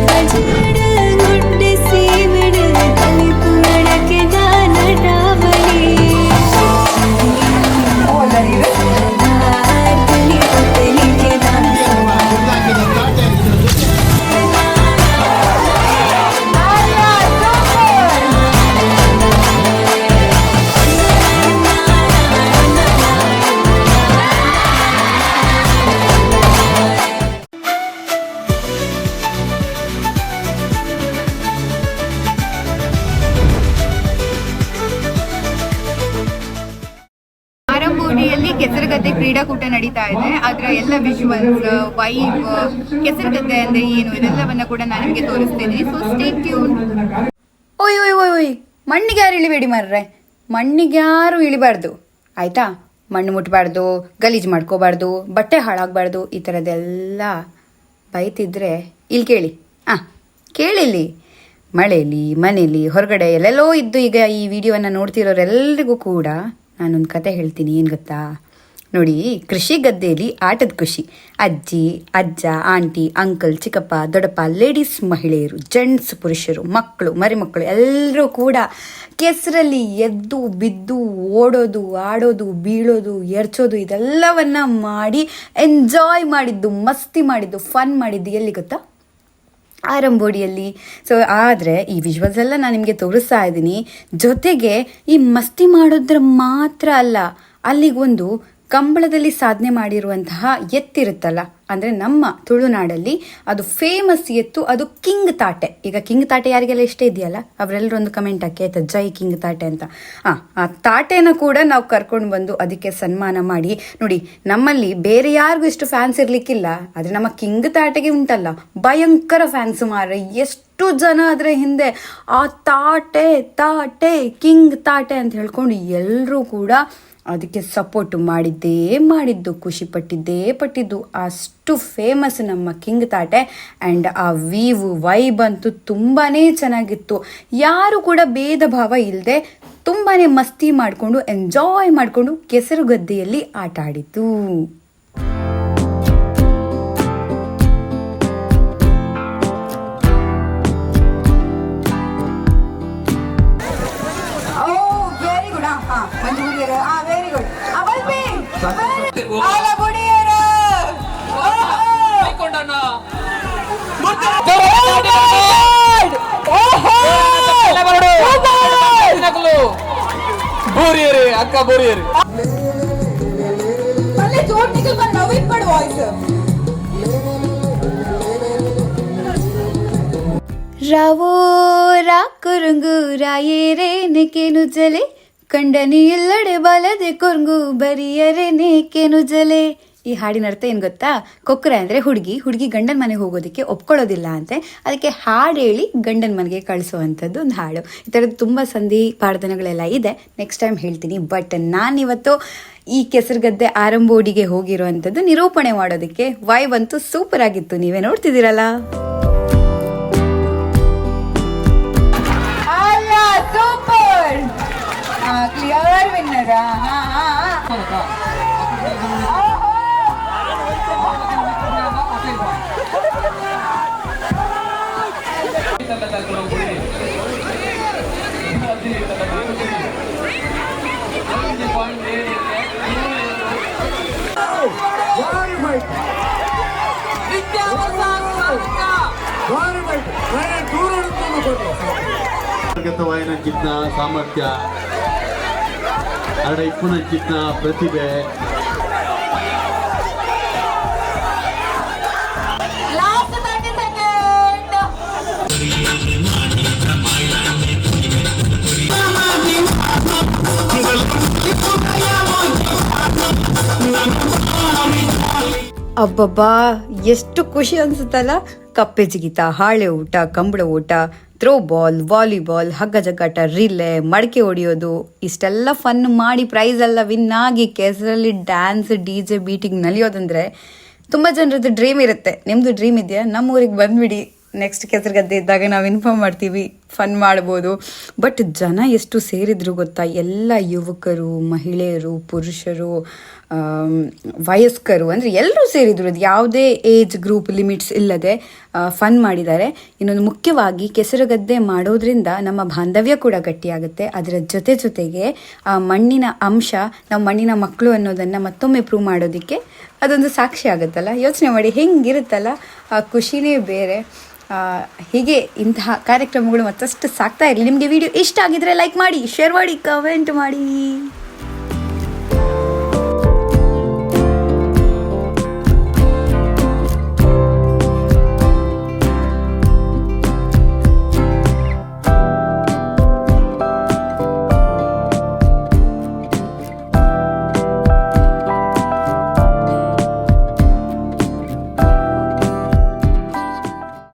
difference ಕ್ರೀಡಾಕೂಟ ನಡೀತಾ ಇದೆ. ಅದರ ಎಲ್ಲ ವಿಜುವಲ್ಸ್ ವೈಬ್ ಕೆಸರುಗದ್ದೆ ಅಂದ್ರೆ ಏನು, ಇದೆಲ್ಲವನ್ನ ಕೂಡ ನಾನು ನಿಮಗೆ ತೋರಿಸ್ತೀನಿ. ಸೊ ಸ್ಟೇ ಟ್ಯೂನ್ ಓಯ್ ಓಯ್ ಓಯ್ ಓಯ್. ಮಣ್ಣಿಗೆ ಯಾರು ಇಳಿಬೇಡಿ ಮಾರ್ರೆ? ಮಣ್ಣಿಗೆ ಯಾರು ಇಳಿಬಾರ್ದು? ಆಯ್ತಾ? ಮಣ್ಣು ಮುಟ್ಬಾರ್ದು, ಗಲೀಜು ಮಾಡ್ಕೋಬಾರ್ದು, ಬಟ್ಟೆ ಹಾಳಾಗಬಾರ್ದು, ಈ ಥರದ್ದೆಲ್ಲ ಬೈತಿದ್ರೆ ಇಲ್ಲಿ ಕೇಳಿ. ಆ, ಕೇಳಿಲ್ಲಿ. ಮಳೆಯಲ್ಲಿ ಮನೇಲಿ, ಹೊರಗಡೆ ಎಲ್ಲೆಲ್ಲೋ ಇದ್ದು ಈಗ ಈ ವಿಡಿಯೋವನ್ನು ನೋಡ್ತಿರೋರೆಲ್ಲರಿಗೂ ಕೂಡ ನಾನೊಂದು ಕತೆ ಹೇಳ್ತೀನಿ. ಏನು ಗೊತ್ತಾ? ನೋಡಿ, ಕೃಷಿ ಗದ್ದೆಯಲ್ಲಿ ಆಟದ ಖುಷಿ. ಅಜ್ಜಿ, ಅಜ್ಜ, ಆಂಟಿ, ಅಂಕಲ್, ಚಿಕ್ಕಪ್ಪ, ದೊಡ್ಡಪ್ಪ, ಲೇಡೀಸ್, ಮಹಿಳೆಯರು, ಜೆಂಟ್ಸ್, ಪುರುಷರು, ಮಕ್ಕಳು, ಮರಿಮಕ್ಕಳು ಎಲ್ಲರೂ ಕೂಡ ಕೆಸರಲ್ಲಿ ಎದ್ದು, ಬಿದ್ದು, ಓಡೋದು, ಆಡೋದು, ಬೀಳೋದು, ಎರ್ಚೋದು, ಇದೆಲ್ಲವನ್ನ ಮಾಡಿ ಎಂಜಾಯ್ ಮಾಡಿದ್ದು, ಮಸ್ತಿ ಮಾಡಿದ್ದು ಫನ್ ಮಾಡಿದ್ದು ಎಲ್ಲಿ ಗೊತ್ತಾ? ಆರಂಭೋಡಿಯಲ್ಲಿ. ಸೊ ಆದರೆ ಈ ವಿಜುವಲ್ಸ್ ಎಲ್ಲ ನಾನು ನಿಮಗೆ ತೋರಿಸ್ತಾ ಇದ್ದೀನಿ. ಜೊತೆಗೆ ಈ ಮಸ್ತಿ ಮಾಡೋದ್ರ ಮಾತ್ರ ಅಲ್ಲ, ಅಲ್ಲಿಗೊಂದು ಕಂಬಳದಲ್ಲಿ ಸಾಧನೆ ಮಾಡಿರುವಂತಹ ಎತ್ತಿರುತ್ತಲ್ಲ, ಅಂದರೆ ನಮ್ಮ ತುಳುನಾಡಲ್ಲಿ ಅದು ಫೇಮಸ್ ಎತ್ತು, ಅದು ಕಿಂಗ್ ತಾಟೆ. ಈಗ ಕಿಂಗ್ ತಾಟೆ ಯಾರಿಗೆಲ್ಲ ಇಷ್ಟ ಇದೆಯಲ್ಲ? ಅವರೆಲ್ಲರೂ ಒಂದು ಕಮೆಂಟ್ ಹಾಕಿ, ಆಯ್ತಾ, ಜೈ ಕಿಂಗ್ ತಾಟೆ ಅಂತ. ಹಾಂ ಆ ತಾಟೆನ ಕೂಡ ನಾವು ಕರ್ಕೊಂಡು ಬಂದು ಅದಕ್ಕೆ ಸನ್ಮಾನ ಮಾಡಿ. ನೋಡಿ, ನಮ್ಮಲ್ಲಿ ಬೇರೆ ಯಾರಿಗೂ ಇಷ್ಟು ಫ್ಯಾನ್ಸ್ ಇರಲಿಕ್ಕಿಲ್ಲ, ಆದರೆ ನಮ್ಮ ಕಿಂಗ್ ತಾಟೆಗೆ ಉಂಟಲ್ಲ, ಭಯಂಕರ ಫ್ಯಾನ್ಸ್ ಮಾರ ಎಷ್ಟು ಜನ ಅದರ ಹಿಂದೆ, ಆ ತಾಟೆ ತಾಟೆ, ಕಿಂಗ್ ತಾಟೆ ಅಂತ ಹೇಳ್ಕೊಂಡು ಎಲ್ಲರೂ ಕೂಡ ಅದಕ್ಕೆ ಸಪೋರ್ಟ್ ಮಾಡಿದ್ದೇ ಮಾಡಿದ್ದು, ಖುಷಿ ಪಟ್ಟಿದ್ದೇ ಪಟ್ಟಿದ್ದು. ಅಷ್ಟು ಫೇಮಸ್ ನಮ್ಮ ಕಿಂಗ್ ತಾಟೆ ಆ್ಯಂಡ್ ಆ ವೀವ್ ವೈಬ್ ಅಂತೂ ತುಂಬಾ ಚೆನ್ನಾಗಿತ್ತು. ಯಾರು ಕೂಡ ಭೇದ ಭಾವ ಇಲ್ಲದೆ ತುಂಬಾ ಮಸ್ತಿ ಮಾಡಿಕೊಂಡು ಎಂಜಾಯ್ ಮಾಡಿಕೊಂಡು ಕೆಸರು ಗದ್ದೆಯಲ್ಲಿ ಆಟ ಆಡಿದ್ದು ಬೂರಿಯರಿ ಅಕ್ಕ ಬೂರಿಯರಿ ರಾವೋ ರಾ ಕುರುಂಗು ರಾಯೇರೆ ನೆಕೆನು ಜಲೆ ಕಂಡನಿ ಎಲ್ಲಡೆ ಬಲದೆ ಕೊರ್ಗು ಬರಿಯರೆ ನೇಕೆನು ಜಲೆ ಈ ಹಾಡಿನ ಅರ್ಥ ಏನು ಗೊತ್ತಾ? ಕೊಕ್ಕರೆ ಅಂದರೆ ಹುಡುಗಿ. ಹುಡುಗಿ ಗಂಡನ ಮನೆಗೆ ಹೋಗೋದಕ್ಕೆ ಒಪ್ಕೊಳ್ಳೋದಿಲ್ಲ ಅಂತೆ. ಅದಕ್ಕೆ ಹಾಡು ಹೇಳಿ ಗಂಡನ ಮನೆಗೆ ಕಳಿಸುವಂಥದ್ದು ಒಂದು ಹಾಡು. ಈ ಥರದ್ದು ತುಂಬ ಸಂಧಿ ಪಾಡ್ದನಗಳೆಲ್ಲ ಇದೆ. ನೆಕ್ಸ್ಟ್ ಟೈಮ್ ಹೇಳ್ತೀನಿ. ಬಟ್ ನಾನಿವತ್ತು ಈ ಕೆಸರುಗದ್ದೆ ಆರಂಭೋಡಿಗೆ ಹೋಗಿರುವಂಥದ್ದು ನಿರೂಪಣೆ ಮಾಡೋದಕ್ಕೆ ವೈಬ್ ಅಂತೂ ಸೂಪರ್ ಆಗಿತ್ತು. ನೀವೇ ನೋಡ್ತಿದ್ದೀರಲ್ಲ? ಅಲ್ಲ ಸೂಪರ್ ಇಪ್ಪನ ಚಿತ್ನ ಸಾಮರ್ಥ್ಯ ಪ್ರತಿಭೆ. ಅಬ್ಬಬ್ಬಾ, ಎಷ್ಟು ಖುಷಿ ಅನ್ಸುತ್ತಲ್ಲ? ಕಪ್ಪೆ ಜಿಗಿತ ಹಾಳೆ ಊಟ, ಕಂಬಳ ಊಟ ಥ್ರೋ ಬಾಲ್ ವಾಲಿಬಾಲ್ ಹಗ್ಗ ಜಗ್ಗಾಟ ರಿಲೆ, ಮಡಕೆ ಹೊಡೆಯೋದು, ಇಷ್ಟೆಲ್ಲ ಫನ್ ಮಾಡಿ ಪ್ರೈಸ್ ಎಲ್ಲ ವಿನ್ ಆಗಿ ಕೆಸರಲ್ಲಿ ಡ್ಯಾನ್ಸ್ ಡಿ ಜೆ ಬೀಟಿಂಗ್ ನಲಿಯೋದಂದ್ರೆ ತುಂಬ ಜನರದ್ದು ಡ್ರೀಮ್ ಇರುತ್ತೆ. ನಿಮ್ಮದು ಡ್ರೀಮ್ ಇದೆಯಾ? ನಮ್ಮ ಊರಿಗೆ ಬಂದ್ಬಿಡಿ. ನೆಕ್ಸ್ಟ್ ಕೆಸರುಗದ್ದೆ ಇದ್ದಾಗ ನಾವು ಇನ್ಫಾರ್ಮ್ ಮಾಡ್ತೀವಿ ಫನ್ ಮಾಡ್ಬೋದು. ಬಟ್ ಜನ ಎಷ್ಟು ಸೇರಿದ್ರು ಗೊತ್ತಾ? ಎಲ್ಲ ಯುವಕರು, ಮಹಿಳೆಯರು, ಪುರುಷರು ವಯಸ್ಕರು, ಅಂದರೆ ಎಲ್ಲರೂ ಸೇರಿದ್ರು. ಅದು ಯಾವುದೇ ಏಜ್ ಗ್ರೂಪ್ ಲಿಮಿಟ್ಸ್ ಇಲ್ಲದೆ ಫನ್ ಮಾಡಿದ್ದಾರೆ. ಇನ್ನೊಂದು ಮುಖ್ಯವಾಗಿ ಕೆಸರುಗದ್ದೆ ಮಾಡೋದ್ರಿಂದ ನಮ್ಮ ಬಾಂಧವ್ಯ ಕೂಡ ಗಟ್ಟಿಯಾಗುತ್ತೆ. ಅದರ ಜೊತೆ ಜೊತೆಗೆ, ಆ ಮಣ್ಣಿನ ಅಂಶ ನಮ್ಮ ಮಣ್ಣಿನ ಮಕ್ಕಳು ಅನ್ನೋದನ್ನು ಮತ್ತೊಮ್ಮೆ ಪ್ರೂವ್ ಮಾಡೋದಕ್ಕೆ ಅದೊಂದು ಸಾಕ್ಷಿ ಆಗುತ್ತಲ್ಲ? ಯೋಚನೆ ಮಾಡಿ, ಹೆಂಗಿರುತ್ತಲ್ಲ? ಆ ಖುಷಿನೇ ಬೇರೆ. ಹೀಗೆ ಇಂತಹ ಕಾರ್ಯಕ್ರಮಗಳು ಮತ್ತಷ್ಟು ಸಾಕ್ತಾ ಇರಲಿ ನಿಮಗೆ ವಿಡಿಯೋ ಇಷ್ಟ ಆಗಿದ್ರೆ ಲೈಕ್ ಮಾಡಿ ಶೇರ್ ಮಾಡಿ ಕಮೆಂಟ್ ಮಾಡಿ.